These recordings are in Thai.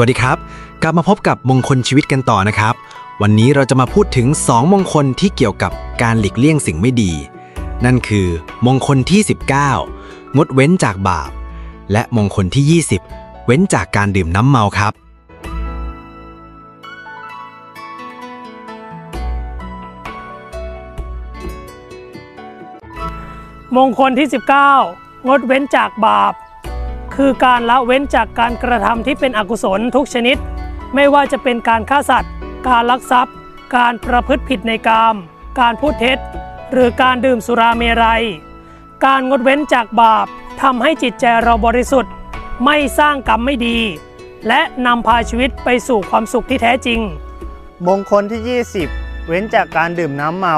วัสดีครับ กลับมาพบกับมงคลชีวิตกันต่อนะครับ วันนี้เราจะมาพูดถึง 2 มงคลที่เกี่ยวกับการหลีกเลี่ยงสิ่งไม่ดี นั่นคือ มงคลที่ 19 งดเว้นจากบาป และมงคลที่ 20 เว้นจากการดื่มน้ำเมาครับ มงคลที่ 19 งดเว้นจากบาป คือการละเว้นจากการกระทำที่เป็นอกุศลทุกชนิด ไม่ว่าจะเป็นการฆ่าสัตว์ การลักทรัพย์ การประพฤติผิดในกาม การพูดเท็จ หรือการดื่มสุราเมรัย การงดเว้นจากบาปทำให้จิตใจเราบริสุทธิ์ ไม่สร้างกรรมไม่ดี และนำพาชีวิตไปสู่ความสุขที่แท้จริง มงคลที่ 20 เว้นจากการดื่มน้ำเมา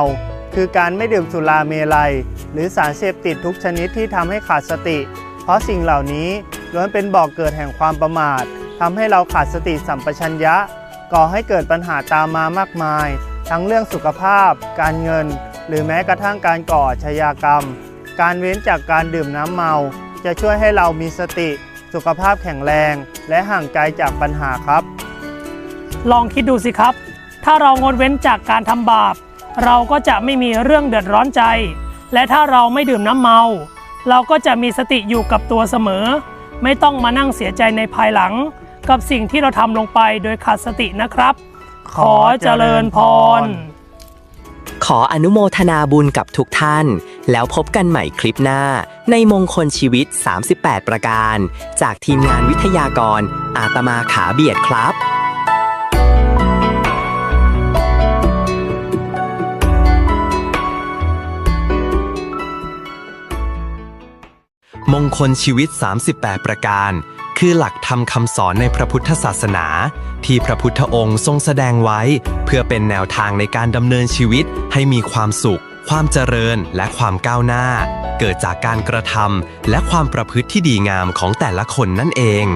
คือการไม่ดื่มสุราเมลัย หรือสารเสพติดทุกชนิดที่ทำให้ขาดสติ ราะสิ่งเหล่านี้ล้วนเป็นบ่อกเกิดแห่งความประมาททำให้เราขาดสติสัมปชัญญะ ก่อให้เกิดปัญหาตามมามากมาย ทั้งเรื่องสุขภาพ การเงิน หรือแม้กระทั่งการก่ออาชญากรรม การเว้นจากการดื่มน้ำเมา จะช่วยให้เรามีสติ สุขภาพแข็งแรง และห่างไกลจากปัญหาครับ ลองคิดดูสิครับ ถ้าเรางดเว้นจากการทำบาป เราก็จะไม่มีเรื่องเดือดร้อนใจ และถ้าเราไม่ดื่มน้ำเมา เราก็จะมีสติอยู่กับตัวเสมอ ไม่ต้องมานั่งเสียใจในภายหลัง กับสิ่งที่เราทำลงไปโดยขาดสตินะครับ ขอเจริญพร ขออนุโมทนาบุญกับทุกท่าน แล้วพบกันใหม่คลิปหน้า ในมงคลชีวิต 38 ประการ จากทีมงานวิทยากร อาตมาขาเบียดครับ มงคลชีวิต 38 ประการ คือหลักธรรมคำสอนในพระพุทธศาสนา ที่พระพุทธองค์ทรงแสดงไว้ เพื่อเป็นแนวทางในการดำเนินชีวิตให้มีความสุข ความเจริญและความก้าวหน้า เกิดจากการกระทำและความประพฤติที่ดีงามของแต่ละคนนั่นเอง